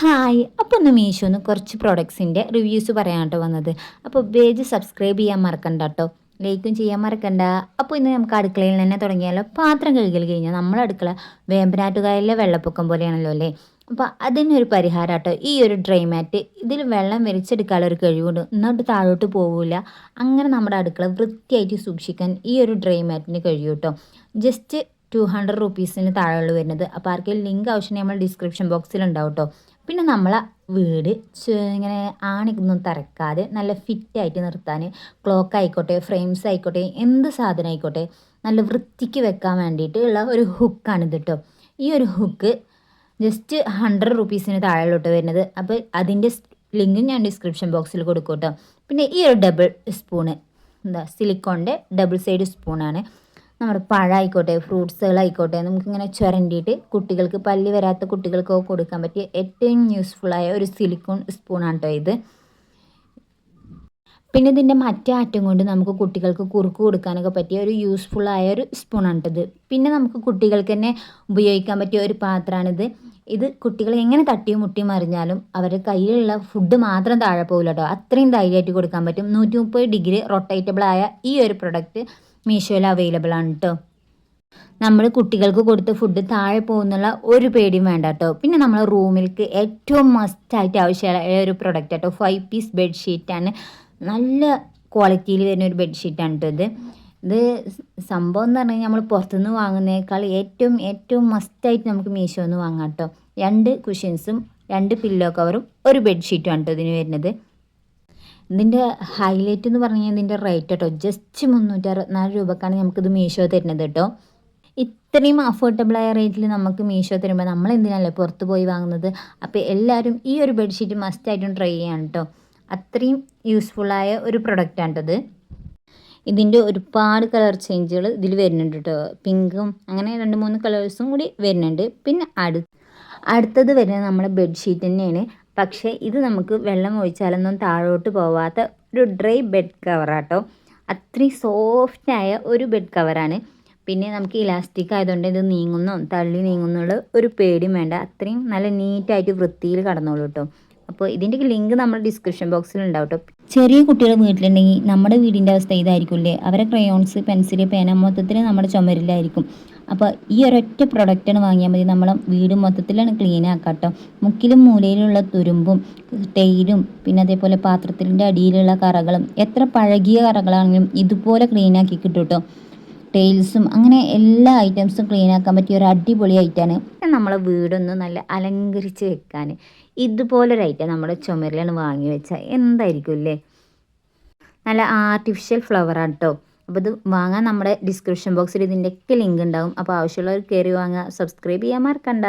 Hi അപ്പോൾ ഒന്ന് മീഷോന്ന് കുറച്ച് പ്രോഡക്ട്സിന്റെ റിവ്യൂസ് പറയാനായിട്ട് വന്നത്. അപ്പോൾ പേജ് സബ്സ്ക്രൈബ് ചെയ്യാൻ മറക്കണ്ട കേട്ടോ ലൈക്കും ചെയ്യാൻ മറക്കണ്ട. അപ്പോൾ ഇന്ന് നമുക്ക് അടുക്കളയിൽ തന്നെ തുടങ്ങിയാലോ? പാത്രം കഴുകൽ കഴിഞ്ഞാൽ നമ്മൾ അടുക്കള വേമ്പനാട്ടുകായലിലെ വെള്ളപ്പൊക്കം പോലെയാണല്ലോ അല്ലേ? അപ്പോൾ അതിനൊരു പരിഹാരം കേട്ടോ ഈ ഒരു ഡ്രൈ മാറ്റ് ഇതിൽ വെള്ളം വലിച്ചെടുക്കാനുള്ള ഒരു കഴിവുണ്ട്. എന്നിട്ട് താഴോട്ട് പോവില്ല അങ്ങനെ നമ്മുടെ അടുക്കള വൃത്തിയായിട്ട് സൂക്ഷിക്കാൻ ഈ ഒരു ഡ്രൈ മാറ്റിന് കഴിയും കേട്ടോ ജസ്റ്റ് ടു ഹൺഡ്രഡ് റുപ്പീസിന് താഴെയുള്ള വരുന്നത്. അപ്പോൾ ആർക്കെങ്കിലും ലിങ്ക് ആവശ്യം നമ്മൾ ഡിസ്ക്രിപ്ഷൻ ബോക്സിൽ ഉണ്ടാവും കേട്ടോ പിന്നെ നമ്മളെ വീട് ഇങ്ങനെ ആണിക്കൊന്നും തറക്കാതെ നല്ല ഫിറ്റായിട്ട് നിർത്താൻ ക്ലോക്ക് ആയിക്കോട്ടെ ഫ്രെയിംസ് ആയിക്കോട്ടെ എന്ത് സാധനം ആയിക്കോട്ടെ നല്ല വൃത്തിക്ക് വെക്കാൻ വേണ്ടിയിട്ടുള്ള ഒരു ഹുക്കാണിത് കേട്ടോ ഈ ഒരു ഹുക്ക് ജസ്റ്റ് ഹൺഡ്രഡ് റുപ്പീസിന് താഴെയിലോട്ട് വരുന്നത്. അപ്പോൾ അതിന്റെ ലിങ്ക് ഞാൻ ഡിസ്ക്രിപ്ഷൻ ബോക്സിൽ കൊടുക്കും കേട്ടോ പിന്നെ ഈ ഒരു ഡബിൾ സ്പൂണ് എന്താ സിലിക്കോണിന്റെ ഡബിൾ സൈഡ് സ്പൂണാണ് നമ്മുടെ പഴമായിക്കോട്ടെ ഫ്രൂട്ട്സുകളായിക്കോട്ടെ നമുക്കിങ്ങനെ ചുരണ്ടിയിട്ട് കുട്ടികൾക്ക് പല്ലി വരാത്ത കുട്ടികൾക്കോ കൊടുക്കാൻ പറ്റിയ ഏറ്റവും യൂസ്ഫുള്ളായ ഒരു സിലിക്കോൺ സ്പൂണാണ് കേട്ടോ ഇത്. പിന്നെ ഇതിന്റെ മറ്റേ അറ്റം കൊണ്ട് നമുക്ക് കുട്ടികൾക്ക് കുറുക്ക് കൊടുക്കാനൊക്കെ പറ്റിയ ഒരു യൂസ്ഫുള്ളായ ഒരു സ്പൂണാണ് ഇത്. പിന്നെ നമുക്ക് കുട്ടികൾക്ക് തന്നെ ഉപയോഗിക്കാൻ പറ്റിയ ഒരു പാത്രമാണിത് ഇത് കുട്ടികൾ എങ്ങനെ തട്ടിയും മുട്ടിയും മറിഞ്ഞാലും അവരുടെ കയ്യിലുള്ള ഫുഡ് മാത്രം താഴെ പോകില്ല കേട്ടോ അത്രയും ധൈര്യമായിട്ട് കൊടുക്കാൻ പറ്റും. നൂറ്റി മുപ്പത് ഡിഗ്രി റൊട്ടേറ്റബിൾ ആയ ഈ ഒരു പ്രൊഡക്റ്റ് മീഷോയിൽ അവൈലബിൾ ആണ് കേട്ടോ നമ്മൾ കുട്ടികൾക്ക് കൊടുത്ത ഫുഡ് താഴെ പോകുന്നുള്ള ഒരു പേടിയും വേണ്ട കേട്ടോ പിന്നെ നമ്മൾ റൂമിലേക്ക് ഏറ്റവും മസ്റ്റായിട്ട് ആവശ്യമായ ഒരു പ്രൊഡക്റ്റ് കേട്ടോ ഫൈവ് പീസ് ബെഡ്ഷീറ്റാണ് നല്ല ക്വാളിറ്റിയിൽ വരുന്ന ഒരു ബെഡ്ഷീറ്റാണ് കേട്ടോ ഇത്. ഇത് സംഭവം എന്ന് പറഞ്ഞാൽ നമ്മൾ പുറത്തുനിന്ന് വാങ്ങുന്നതിനേക്കാൾ ഏറ്റവും ഏറ്റവും മസ്റ്റായിട്ട് നമുക്ക് മീഷോ എന്ന് വാങ്ങാം കേട്ടോ. രണ്ട് കുഷ്യൻസും രണ്ട് പില്ലോ കവറും ഒരു ബെഡ്ഷീറ്റും ആണ് കേട്ടോ ഇതിന് വരുന്നത്. ഇതിന്റെ ഹൈലൈറ്റ് എന്ന് പറഞ്ഞാൽ ഇതിന്റെ റേറ്റ് കേട്ടോ. ജസ്റ്റ് മുന്നൂറ്റി അറുപത്തിനാല് രൂപക്കാണ് നമുക്കിത് മീഷോ തരുന്നത് കേട്ടോ. ഇത്രയും അഫോർഡബിളായ റേറ്റിൽ നമുക്ക് മീഷോ തരുമ്പോൾ നമ്മൾ എന്തിനല്ലേ പുറത്ത് പോയി വാങ്ങുന്നത്? അപ്പോൾ എല്ലാവരും ഈ ഒരു ബെഡ്ഷീറ്റ് മസ്റ്റായിട്ടും ട്രൈ ചെയ്യാണ് കേട്ടോ. അത്രയും യൂസ്ഫുള്ളായ ഒരു പ്രൊഡക്റ്റാണ് കേട്ടത് ഇതിന്റെ ഒരുപാട് കളർ ചേഞ്ചുകൾ ഇതിൽ വരുന്നുണ്ട് കേട്ടോ പിങ്കും അങ്ങനെ രണ്ട് മൂന്ന് കളേഴ്സും കൂടി വരുന്നുണ്ട്. പിന്നെ അടു അടുത്തത് വരുന്നത് നമ്മുടെ ബെഡ്ഷീറ്റ് തന്നെയാണ്. പക്ഷേ ഇത് നമുക്ക് വെള്ളം ഒഴിച്ചാലൊന്നും താഴോട്ട് പോവാത്ത ഒരു ഡ്രൈ ബെഡ് കവറാട്ടോ അത്രയും സോഫ്റ്റായ ഒരു ബെഡ് കവറാണ് പിന്നെ നമുക്ക് ഇലാസ്റ്റിക് ആയതുകൊണ്ട് ഇത് നീങ്ങുന്നോ തള്ളി നീങ്ങുന്നുള്ള ഒരു പേടിയും വേണ്ട. അത്രയും നല്ല നീറ്റായിട്ട് വൃത്തിയിൽ കടന്നോളൂ കേട്ടോ അപ്പോൾ ഇതിന്റെ ലിങ്ക് നമ്മൾ ഡിസ്ക്രിപ്ഷൻ ബോക്സിൽ ഉണ്ടാവും കേട്ടോ ചെറിയ കുട്ടികൾ വീട്ടിലുണ്ടെങ്കിൽ നമ്മുടെ വീടിന്റെ അവസ്ഥ ഇതായിരിക്കില്ലേ? അവരെ ക്രയോൺസ് പെൻസിൽ പേന മൊത്തത്തിൽ നമ്മുടെ ചുമരിലായിരിക്കും. അപ്പോൾ ഈ ഒരൊറ്റ പ്രൊഡക്റ്റാണ് വാങ്ങിയാൽ മതി. നമ്മളെ വീട് മൊത്തത്തിലാണ് ക്ലീൻ കേട്ടോ മുക്കിലും മൂലയിലുള്ള തുരുമ്പും ടൈലും പിന്നെ അതേപോലെ പാത്രത്തിന്റെ അടിയിലുള്ള കറകളും എത്ര പഴകിയ കറകളാണെങ്കിലും ഇതുപോലെ ക്ലീൻ ആക്കി കിട്ടും കേട്ടോ ടൈൽസും അങ്ങനെ എല്ലാ ഐറ്റംസും ക്ലീൻ ആക്കാൻ പറ്റിയ ഒരു അടിപൊളി ഐറ്റാണ്. നമ്മളെ വീടൊന്ന് നല്ല അലങ്കരിച്ച് വെക്കാൻ ഇതുപോലൊരു ഐറ്റം നമ്മുടെ ചുമരിലാണ് വാങ്ങി വെച്ചാൽ എന്തായിരിക്കും അല്ലേ നല്ല ആർട്ടിഫിഷ്യൽ ഫ്ലവറാണ് കേട്ടോ അപ്പോൾ ഇത് വാങ്ങാൻ നമ്മുടെ ഡിസ്ക്രിപ്ഷൻ ബോക്സിൽ ഇതിന്റെയൊക്കെ ലിങ്ക് ഉണ്ടാവും അപ്പോൾ ആവശ്യമുള്ളവർ കയറി വാങ്ങുക. സബ്സ്ക്രൈബ് ചെയ്യാൻ മറക്കണ്ട.